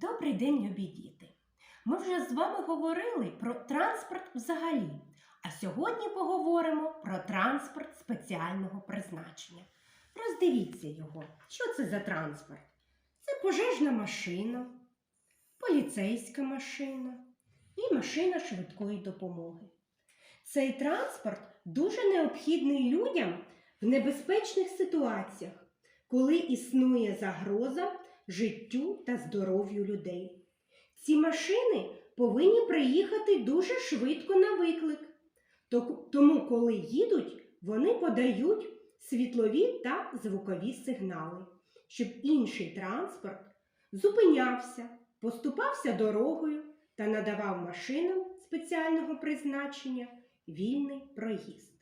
Добрий день, любі діти! Ми вже з вами говорили про транспорт взагалі, а сьогодні поговоримо про транспорт спеціального призначення. Роздивіться його. Що це за транспорт? Це пожежна машина, поліцейська машина і машина швидкої допомоги. Цей транспорт дуже необхідний людям в небезпечних ситуаціях, коли існує загроза життю та здоров'ю людей. Ці машини повинні приїхати дуже швидко на виклик. Тому, коли їдуть, вони подають світлові та звукові сигнали, щоб інший транспорт зупинявся, поступався дорогою та надавав машинам спеціального призначення вільний проїзд.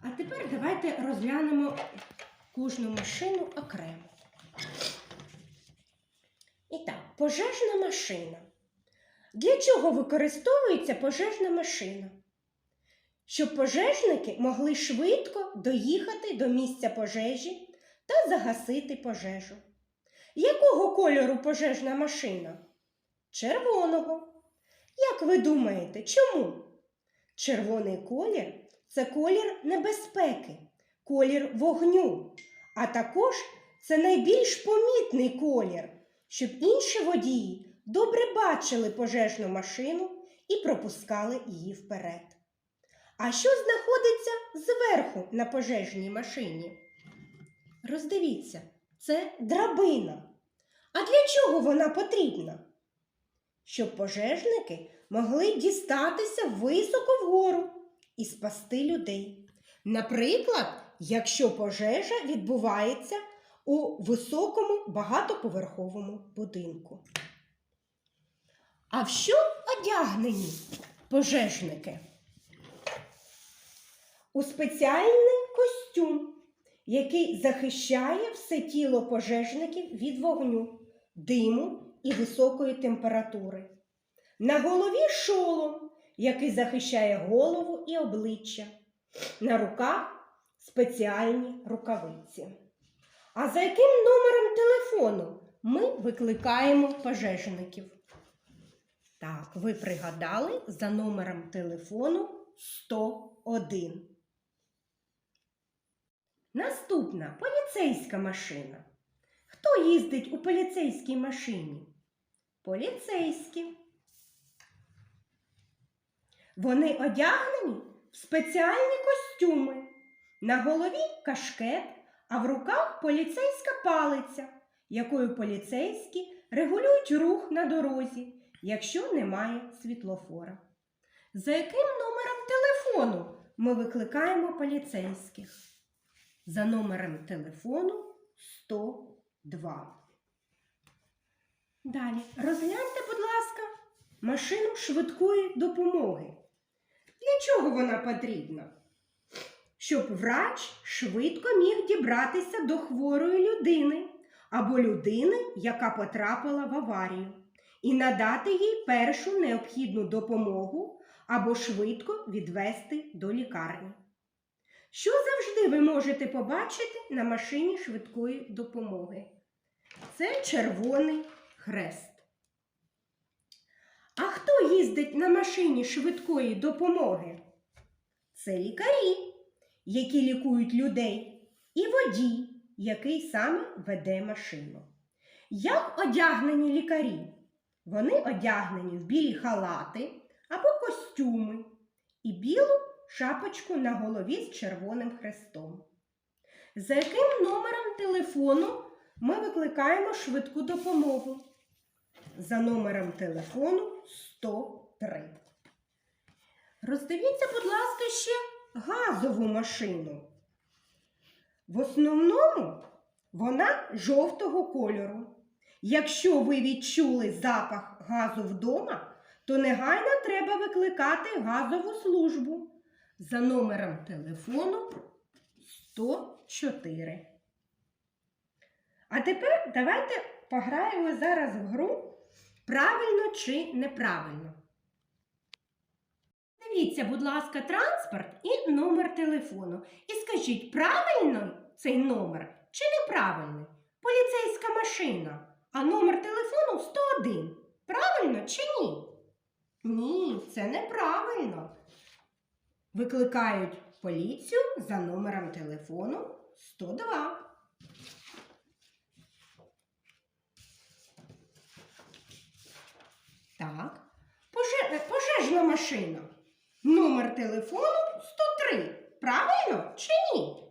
А тепер давайте розглянемо кожну машину окремо. І так, пожежна машина. Для чого використовується пожежна машина? Щоб пожежники могли швидко доїхати до місця пожежі та загасити пожежу. Якого кольору пожежна машина? Червоного. Як ви думаєте, чому? Червоний колір це колір небезпеки, колір вогню, а також це найбільш помітний колір, щоб інші водії добре бачили пожежну машину і пропускали її вперед. А що знаходиться зверху на пожежній машині? Роздивіться, це драбина. А для чого вона потрібна? Щоб пожежники могли дістатися високо вгору і спасти людей. Наприклад, якщо пожежа відбувається у високому багатоповерховому будинку. А в що одягнені пожежники? У спеціальний костюм, який захищає все тіло пожежників від вогню, диму і високої температури. На голові шолом, який захищає голову і обличчя. На руках спеціальні рукавиці. А за яким номером телефону ми викликаємо пожежників? Так, ви пригадали за номером телефону 101. Наступна поліцейська машина. Хто їздить у поліцейській машині? Поліцейські. Вони одягнені в спеціальні костюми. На голові кашкет, а в руках поліцейська палиця, якою поліцейські регулюють рух на дорозі, якщо немає світлофора. За яким номером телефону ми викликаємо поліцейських? За номером телефону 102. Далі розгляньте, будь ласка, машину швидкої допомоги. Для чого вона потрібна? Щоб врач швидко міг дібратися до хворої людини або людини, яка потрапила в аварію, і надати їй першу необхідну допомогу або швидко відвести до лікарні. Що завжди ви можете побачити на машині швидкої допомоги? Це червоний хрест. А хто їздить на машині швидкої допомоги? Це лікарі, які лікують людей, і водій, який саме веде машину. Як одягнені лікарі? Вони одягнені в білі халати або костюми і білу шапочку на голові з червоним хрестом. За яким номером телефону ми викликаємо швидку допомогу? За номером телефону 103. Роздивіться, будь ласка, ще газову машину. В основному вона жовтого кольору. Якщо ви відчули запах газу вдома, то негайно треба викликати газову службу за номером телефону 104. А тепер давайте пограємо зараз в гру правильно чи неправильно. Дивіться, будь ласка, транспорт і номер телефону. І скажіть, правильно цей номер чи неправильний? Поліцейська машина. А номер телефону телефону 101. Правильно чи ні? Ні, це неправильно. Викликають поліцію за номером телефону 102. Так. Пожежна машина. Номер телефону 103. Правильно чи ні?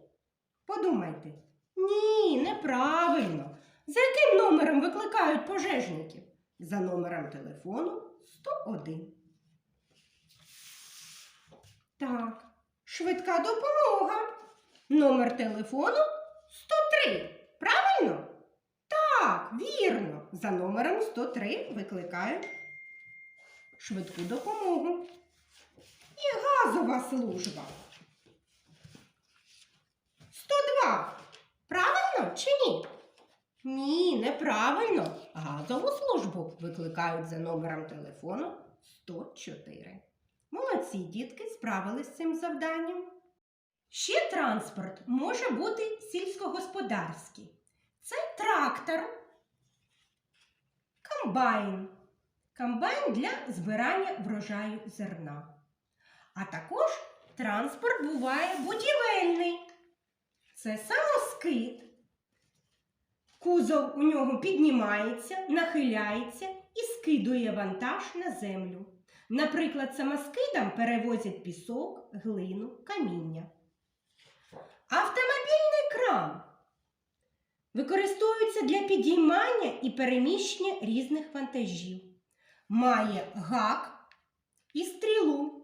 Подумайте. Ні, неправильно. За яким номером викликають пожежників? За номером телефону 101. Так, швидка допомога. Номер телефону 103. Правильно? Так, вірно. За номером 103 викликають швидку допомогу. І газова служба. 102. Правильно чи ні? Ні, неправильно. Газову службу викликають за номером телефону 104. Молодці дітки справились з цим завданням. Ще транспорт може бути сільськогосподарський. Це трактор, комбайн. Комбайн для збирання врожаю зерна. А також транспорт буває будівельний. Це самоскид. Кузов у нього піднімається, нахиляється і скидує вантаж на землю. Наприклад, самоскидом перевозять пісок, глину, каміння. Автомобільний кран використовується для підіймання і переміщення різних вантажів. Має гак і стрілу.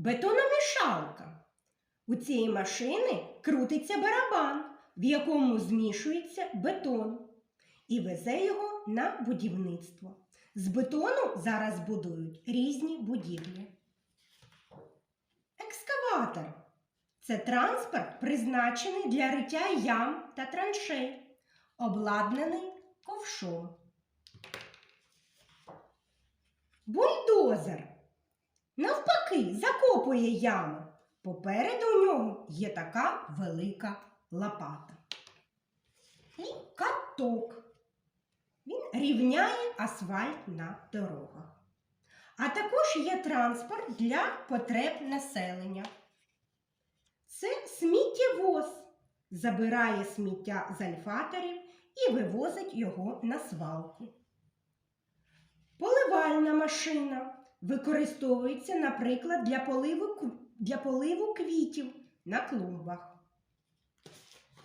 Бетономішалка. У цієї машини крутиться барабан, в якому змішується бетон і везе його на будівництво. З бетону зараз будують різні будівлі. Екскаватор це транспорт, призначений для риття ям та траншей, обладнаний ковшом. Бульдозер навпаки закопує ями. Попереду у нього є така велика лопата. І каток. Він рівняє асфальт на дорогах. А також є транспорт для потреб населення. Це сміттєвоз. Забирає сміття з альфаторів і вивозить його на свалку. Поливальна машина використовується, наприклад, для поливу, для поливу квітів на клумбах.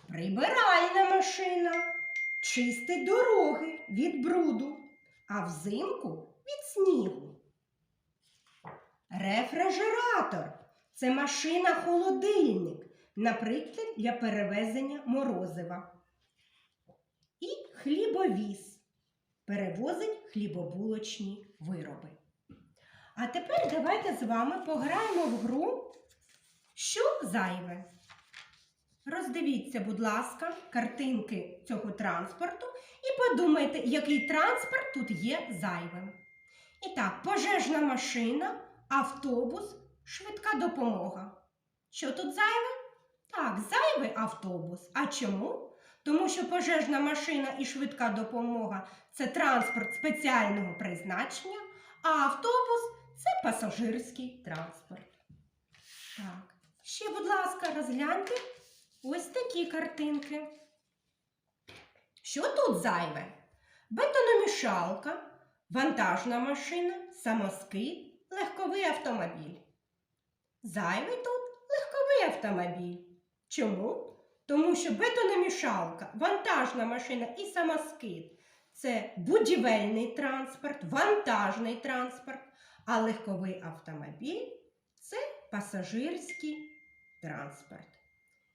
Прибиральна машина чистить дороги від бруду, а взимку від снігу. Рефрижератор це машина-холодильник, наприклад, для перевезення морозива. І хлібовіз перевозить хлібобулочні вироби. А тепер давайте з вами пограємо в гру Що зайве? Роздивіться, будь ласка, картинки цього транспорту і подумайте, який транспорт тут є зайвим. І так, пожежна машина, автобус, швидка допомога. Що тут зайве? Так, зайвий автобус. А чому? Тому що пожежна машина і швидка допомога це транспорт спеціального призначення, а автобус це пасажирський транспорт. Так, ще, будь ласка, розгляньте ось такі картинки. Що тут зайве? Бетономішалка, вантажна машина, самоскид, легковий автомобіль. Зайвий тут легковий автомобіль. Чому? Тому що бетономішалка, вантажна машина і самоскид це будівельний транспорт, вантажний транспорт, а легковий автомобіль це пасажирський транспорт.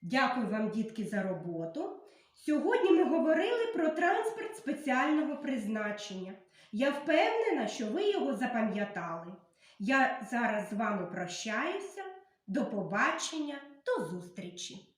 Дякую вам, дітки, за роботу. Сьогодні ми говорили про транспорт спеціального призначення. Я впевнена, що ви його запам'ятали. Я зараз з вами прощаюся. До побачення, до зустрічі!